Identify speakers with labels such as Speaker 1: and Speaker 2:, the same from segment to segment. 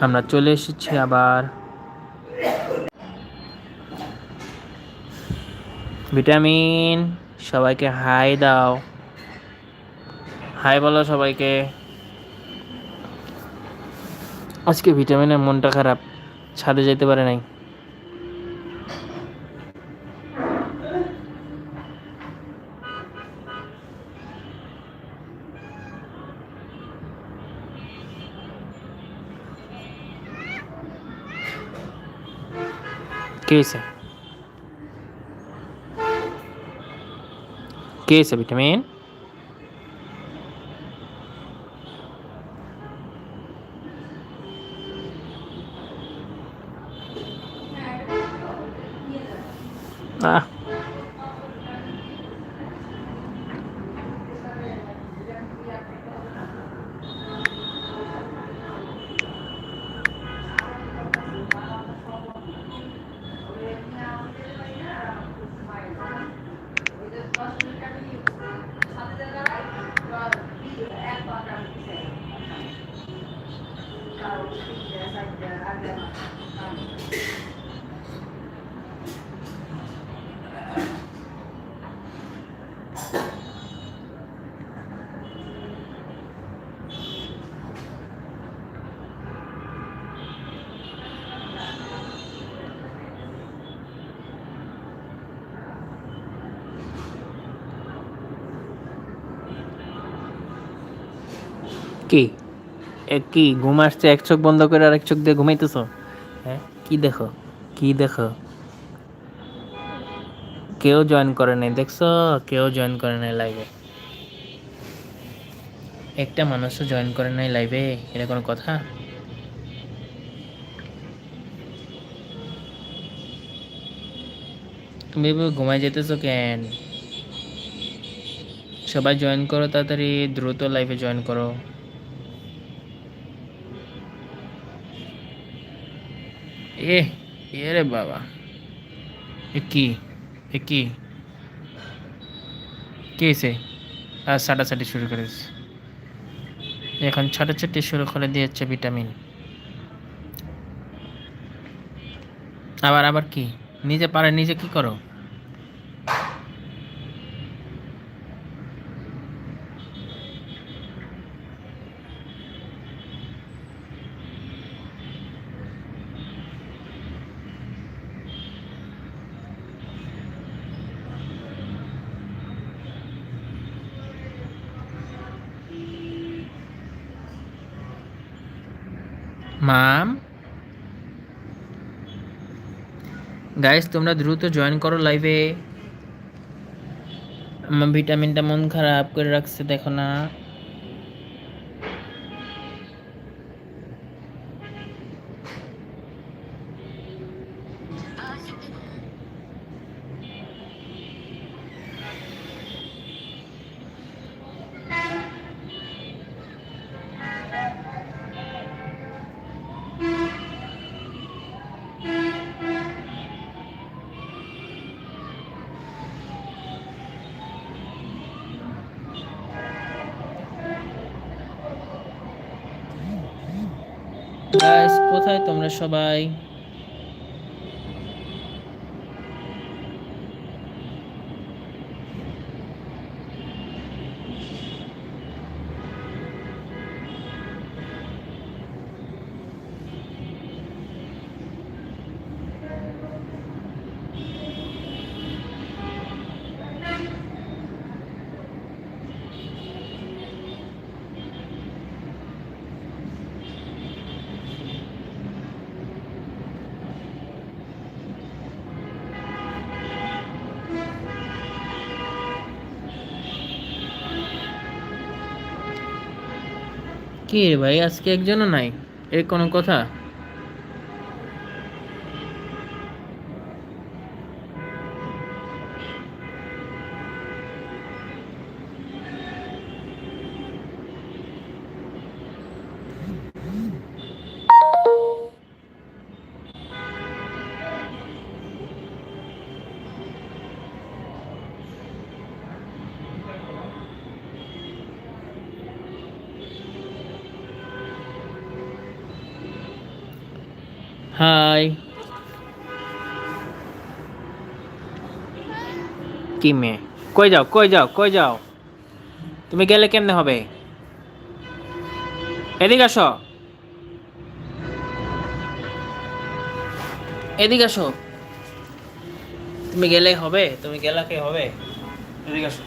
Speaker 1: আমরা চলে এসেছি আবার। ভিটামিন, সবাইকে হাই দাও। হাই বলো সবাইকে। আজকে ভিটামিনের মনটা খারাপ, ছাদে যেতে পারে নাই। কে হয়েছে? কে হয়েছে ভিটামিন? আহ কি? কি, ঘুম আসছে, এক চোখ বন্ধ করে আর এক চোখ দিয়ে ঘুমাইতেছ? হ্যাঁ কি দেখো? কি দেখো? কেউ জয়েন করে নাই, দেখছ? কেউ জয়েন করে নাই লাইভে একটা মানুষও জয়েন করে নাই লাইভে এটা কোনো কথা? তুমি ঘুমাই যেতেছো কেন? সবাই জয়েন করো তাড়াতাড়ি, দ্রুত লাইভে জয়েন করো। এ এরে বাবা। এ কি? এ কি? কে সে? আর সাটাসাটি শুরু করেছে। এখন ছাটাছাটি শুরু করে দিয়েছে ভিটামিন। আবার আবার কি? নিজে পারে, নিজে কি করো? গাইস তোমরা দ্রুত জয়েন করো লাইভে আমার ভিটামিনটা মন খারাপ করে রাখছে দেখো না। কোথায় তোমরা সবাই? কি রে ভাই? আজকে একজনও নাই। এর কোনো কথা? হাই কি মেয়ে কই যাও কই যাও কই যাও? তুমি গেলে কেমনে হবে? এদিকে আসো। এদিকে আসো। তুমি গেলে হবে? তুমি গেলে কি হবে? এদিকে আসো।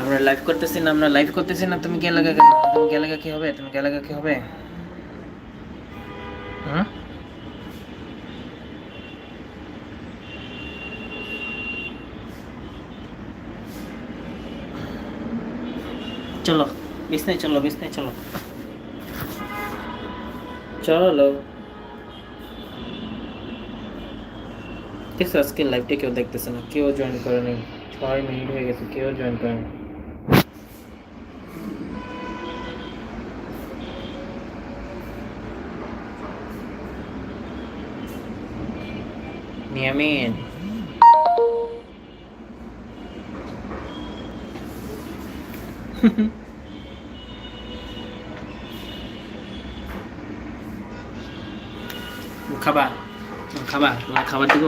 Speaker 1: আমরা লাইভ করতেছি না, আমরা লাইভ করতেছি না, তুমি গেলে তুমি গেলে কি হবে তুমি গেলে কি হবে হুম চলো বিছনায় চলো বিছনায় চলো চলো ঠিক আজকে লাইভটা কেউ দেখতেছে না কেউ জয়েন করে নেই ছয় মিনিট হয়ে গেছে কেউ জয়েন นี่ยมีดลงข้าบ้านลงข้าบ้านลงข้าบ้านทุกค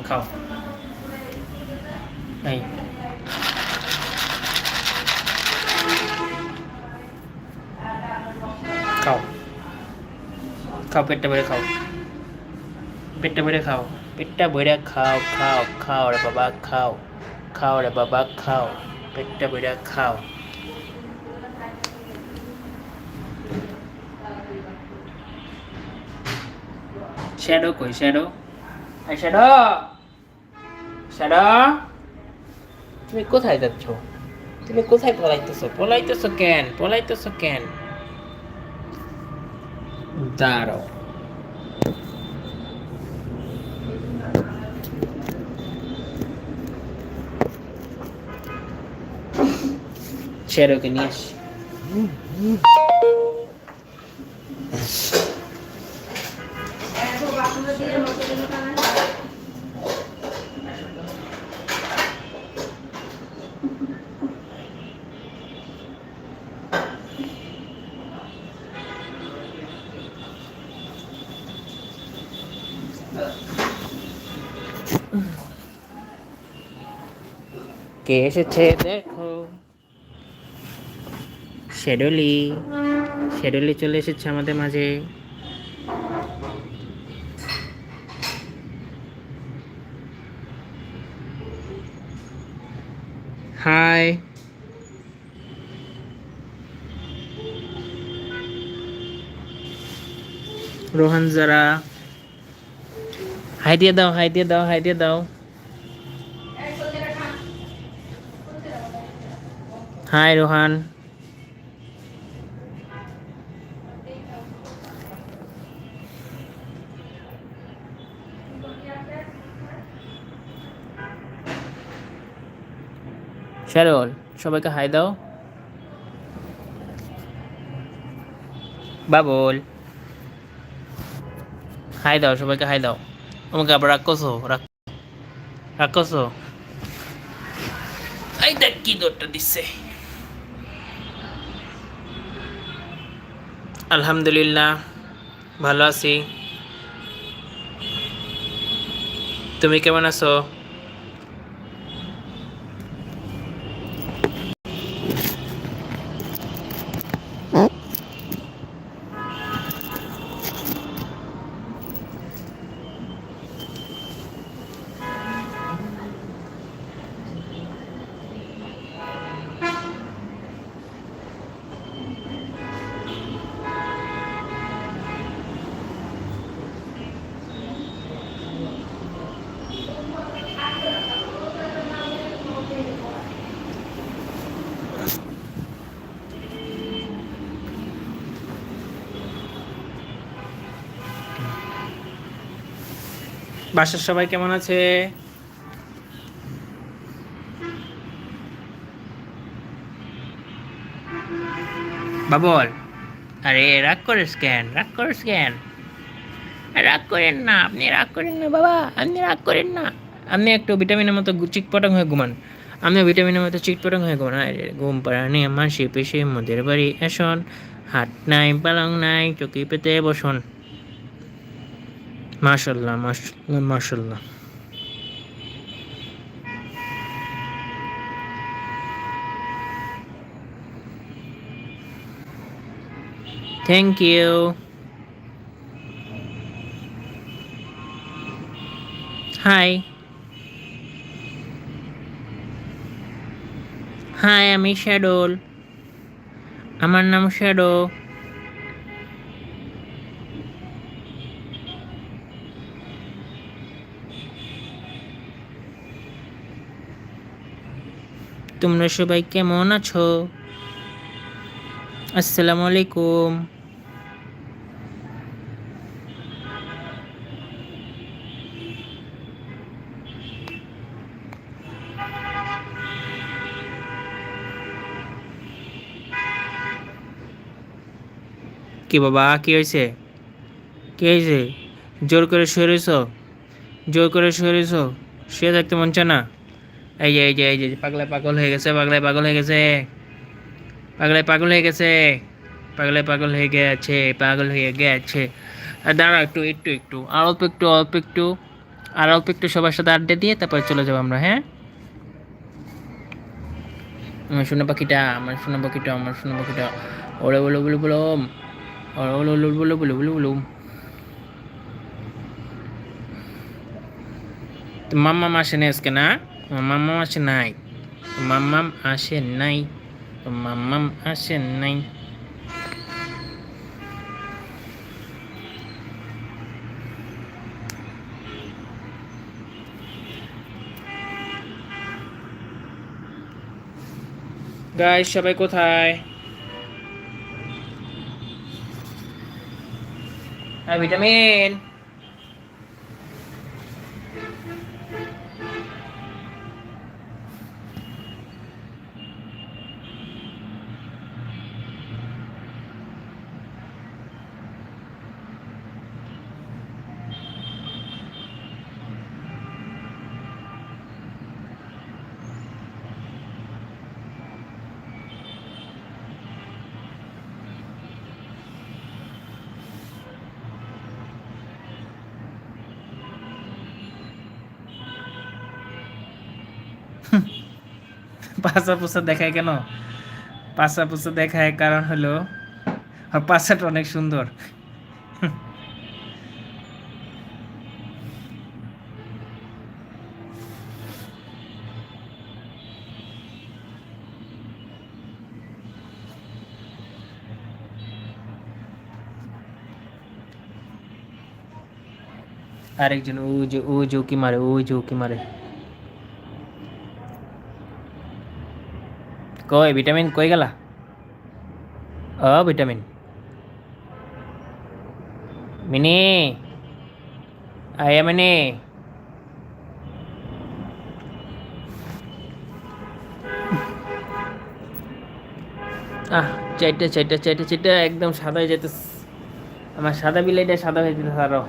Speaker 1: นข้าไอ้ข้าวข้าวเป็ดตัวเลยเข้าว পেটটা ভরে খাও। পেটটা ভরে খাও খাও খাও রে বাবা, খাও। খাও রে বাবা, খাও। পেটটা ভরে খাও। শ্যাডো কই, শ্যাডো? শ্যাডো! শ্যাডো! তুমি কোথায় যাচ্ছ? তুমি কোথায় পলাইতেছো? পলাইতেছো কেন? পলাইতেছো কেন? দাঁড়াও। শ্যাডোকে নিয়ে আসি কে এসেছে দেখো শেডলি শেডলি চলে এসেছে আমাদের মাঝে। হাই রোহান যারা হাই দিয়ে দাও হাই দিয়ে দাও হাই দিয়ে দাও। হাই রোহান শ্যারল সবাইকে হাই দাও। বাবুল। হাই দাও, সবাইকে হাই দাও। আমাকে আবার রাগ করছ? এই দেখ কি দৌড়টা দিচ্ছে। আলহামদুলিল্লাহ, ভালো আছি। তুমি কেমন আছো? বাসার সবাই কেমন আছে? বাবল আরে, রাগ করিস কেন? রাগ করিস কেন? রাগ করেন না, আপনি রাগ করেন না বাবা, আপনি রাগ করেন না। আপনি একটু ভিটামিনের মতো চিটপটাং হয়ে ঘুমান। আপনি ভিটামিনের মতো চিটপটাং হয়ে ঘুমান। আরে, ঘুম পাড়া নিয়ে মাসি পিসি মোদের বাড়ি এসন হাট নাই, পালং নাই চকি পেতে বসুন। মাশাল্লাহ মাশাল্লাহ মাশাল্লাহ থ্যাংক ইউ হাই হাই আমি শ্যাডোল আমার নাম শ্যাডো তোমরা সবাই কেমন আছো? আসসালামু আলাইকুম। কি বাবা, কি হয়েছে? কি হয়েছে? জোর করে রয়েছ? জোর করে শুয়ে রয়েছ? শুয়ে থাকতে মন চায় না? এই যে এই যে এই যে পাগলায় পাগল হয়ে গেছে পাগলায় পাগল হয়ে গেছে পাগলায় পাগল হয়ে গেছে পাগলায় পাগল হয়ে গেছে পাগল হয়ে গেছে দাঁড়া একটু একটু একটু আর অল্প একটু অল্প একটু আর অল্প একটু সবার সাথে আড্ডা দিয়ে তারপরে চলে যাব আমরা হ্যাঁ আমার সোনা পাখিটা আমার সোনা পাখিটা আমার সোনা পাখিটা ওরে বলো বলো বলো ওরে বলো বলো বলো বলো বলো বলো তো মাম্মাম আসে না আজকে না মাম্মাম আসে নাই মাম্মাম আসে নাই মাম্মাম আসে নাই গাইস সবাই কোথায় হ্যাঁ ভিটামিন পাশা পোষা দেখায় কেন? পাশা পোষা দেখায় কারণ হলো পাশাটা অনেক সুন্দর। আরেকজন, ও যে, ও উকি মারে, ও উকি মারে? কই, ভিটামিন কই গেলা? অ, ভিটামিন। মিনি, আয়া মিনি। আহ, চাইটা চাইটা চাইটা চাইটা, একদম সাদা হয়ে যেতে আমার সাদা বিলাইটা সাদা হয়ে যেতে আরও।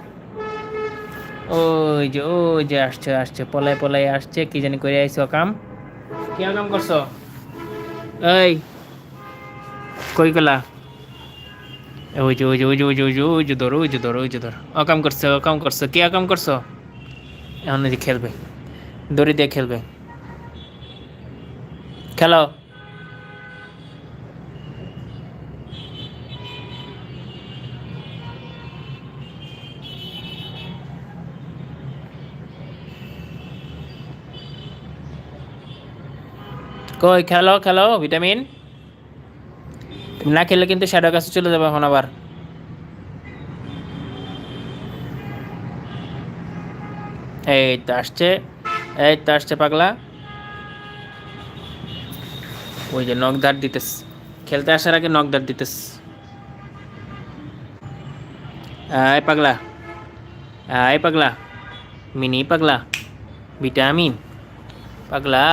Speaker 1: ওই যে ওই যে আসছে আসছে, পলায় পলায় আসছে, কি জানি করে আইছো কাম। কি কাম করছ? এই, কই গেলা? ওই যে ওই যে ওই যে ওই যে ওই যে ওই যে ধরো, ওই যে ধরো, ওই যে ধরো। অকাম করছ অকাম করছ। কে অকাম করছ? এখন খেলবে। দড়ি দিয়ে খেলবে। খেলো। কই, খেলো খেলো, ভিটামিন। না খেললে কিন্তু শ্যাডো কাছে চলে যাবে এখন আবার। এই তো আসছে, এই তো আসছে পাগলা। ওই যে নকদার দিতেস। খেলতে আসার আগে নকদার দিতেস। আয় পাগলা। আয় পাগলা। মিনি পাগলা। ভিটামিন। পাগলা।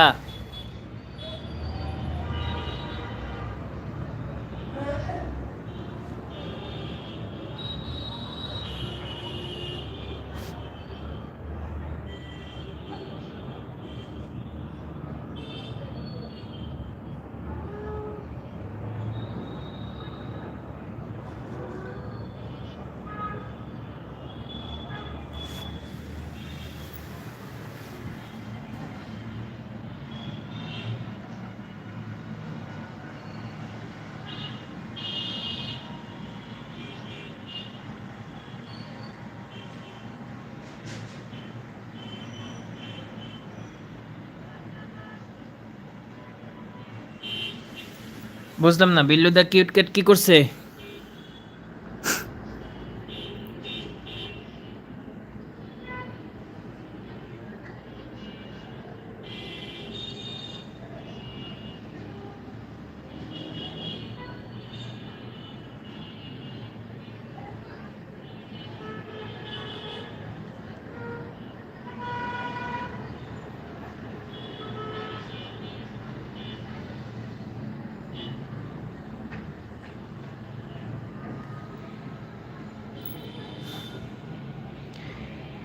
Speaker 1: বুঝলাম না বিল্লু দা কিউট ক্যাট কি করছে?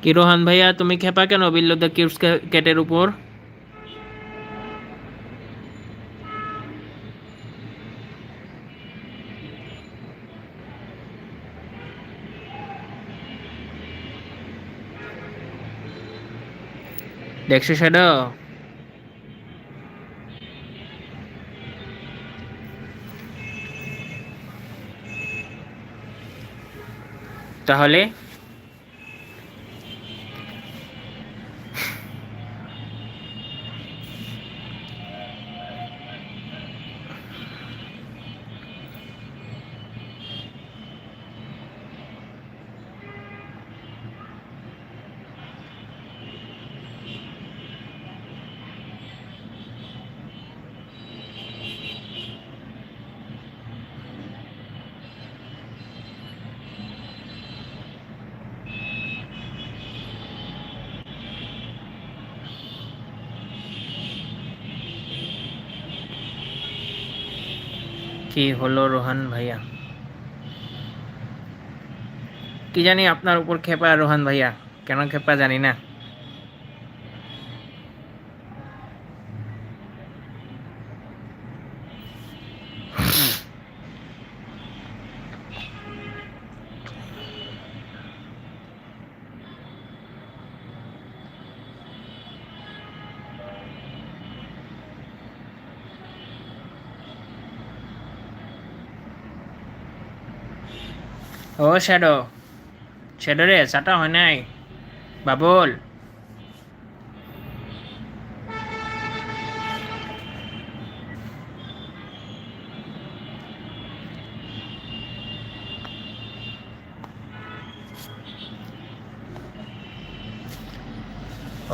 Speaker 1: কি রোহান ভাইয়া তুমি খেপা কেন বিল্লু দা কিউট ক্যাটের উপর? দেখছ সেটা? তাহলে? কি হলো রোহান ভাইয়া? কি জানি আপনার উপর খেপা রোহান ভাইয়া। কেন খেপা জানি না। ও শ্যাডো শ্যাডো রে চাটা হয় নাই? বাবুল।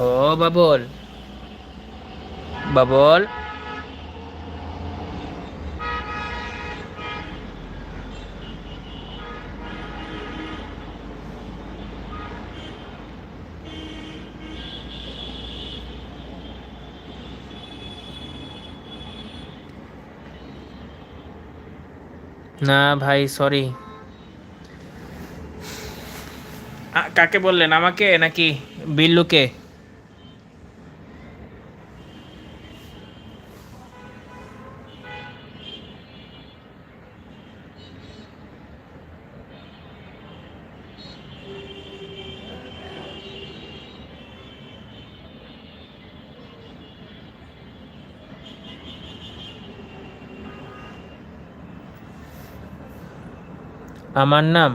Speaker 1: ও বাবুল। বাবুল? না ভাই সরি কাকে বললেন? আমাকে নাকি বিল্লুকে? আমার নাম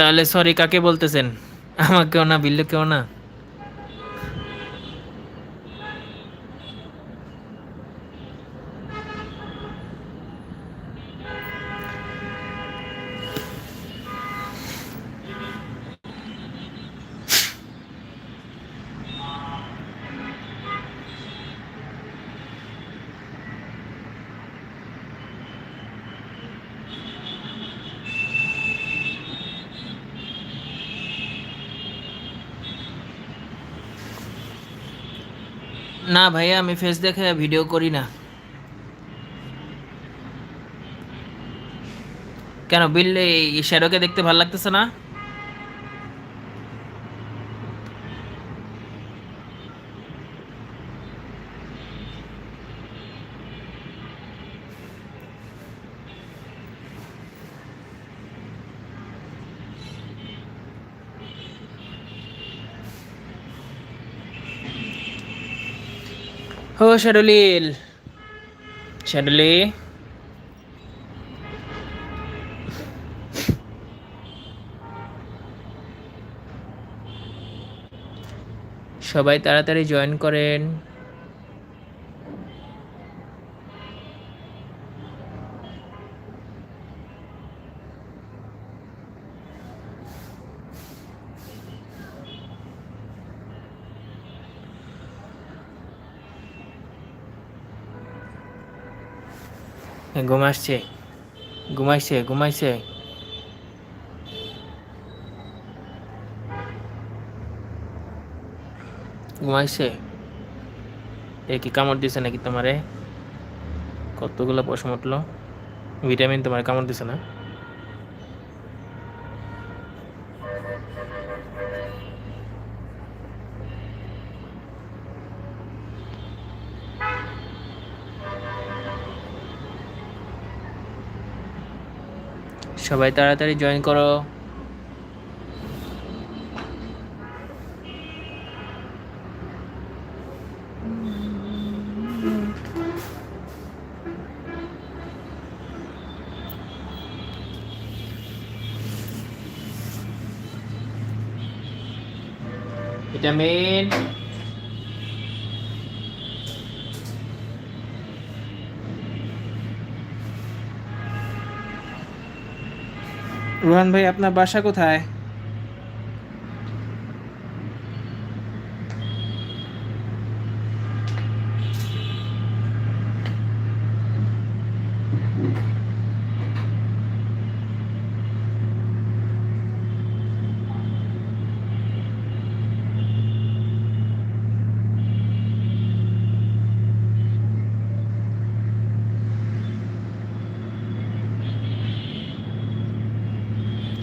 Speaker 1: তাহলে সরি কাকে বলতেছেন? আমাকেও না বিল্লুকেও না? না ভাইয়া, আমি ফেস দেখে ভিডিও করি না। কেন বিল এই শ্যাডোকে দেখতে ভালো লাগতেছে না? ও শ্যাডলিল সবাই তাড়াতাড়ি জয়েন করেন। ঘুম আসছে। ঘুমাইছে ঘুমাইছে ঘুমাইছে এ কি কামড় দিছে নাকি তোমারে? কতগুলো পশম উঠল? ভিটামিন তোমার কামড় দিছে না? সবাই তাড়াতাড়ি জয়েন করো। ভিটামিন রোহান ভাই আপনার বাসা কোথায়?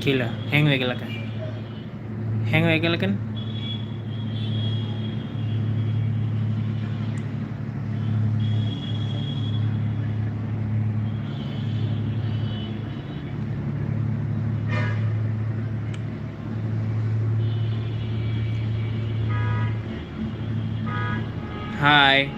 Speaker 1: কিলা হ্যাং হয়ে গেল কেন হ্যাং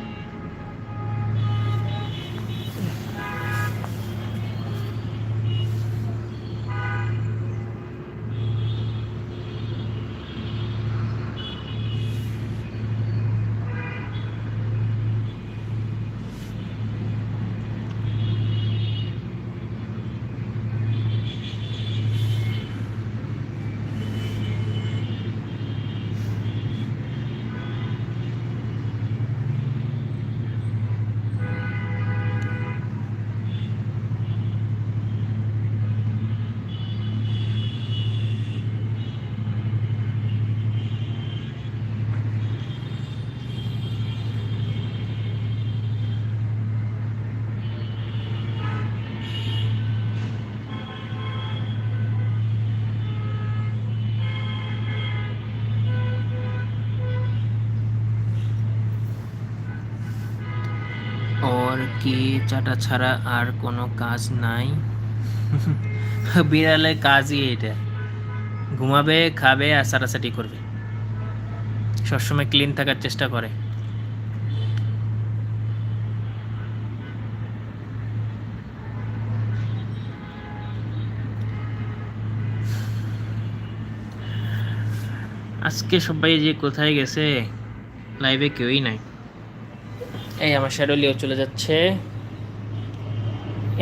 Speaker 1: ওর কি চাটা ছাড়া আর কোনো কাজ নাই বিড়ালের কাজই এটা ঘুমাবে খাবে আর সাটাসাটি করবে সবসময় ক্লিন থাকার চেষ্টা করে আজকে সবাই যে কোথায় গেছে লাইভে কেউই নাই। এই আমার শ্যাডোলিও চলে যাচ্ছে।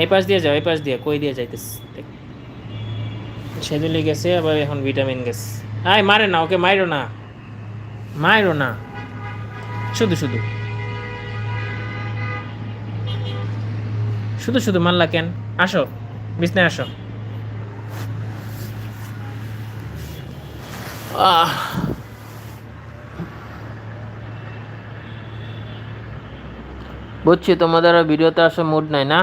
Speaker 1: এই পাশ দিয়ে যাও, এই পাশ দিয়ে, কই দিয়ে যাইতেস শ্যাডোলি গেছে, আবার এখন ভিটামিন গেছে। আয়, মারে না, ওকে মাইরো না। মাইরো না। শুধু শুধু। শুধু শুধু, মারলা কেন? আসো, বিছনায় আসো। আহ। বুঝছি, তোমাদের আর ভিডিওতে আসা মুড নাই না?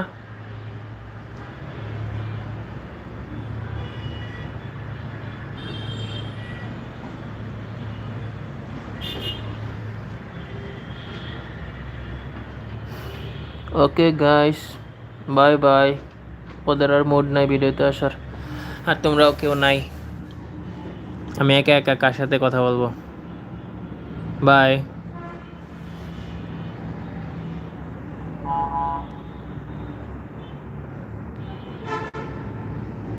Speaker 1: ওকে গাইস বাই বাই ওদের আর মুড নাই ভিডিওতে আসার। আর তোমরাও কেউ নাই। আমি একা একা কার সাথে কথা বলব? বাই